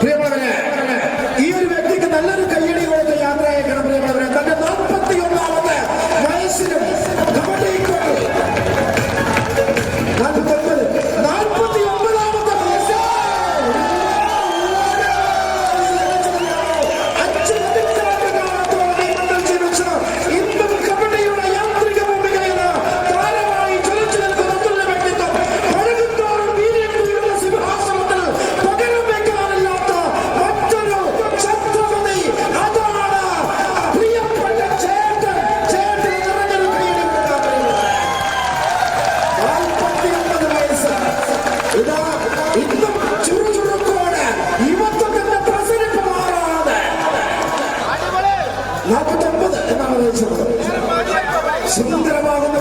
ప్రియమైన ഇതാ ഇന്നും ചുറുചുറുക്കോട് ഇവത്ത് തന്നെ പ്രസരിപ്പ് മാറാതെ. നാൽപ്പത്തി ഒമ്പത് സുന്ദരമാകുന്ന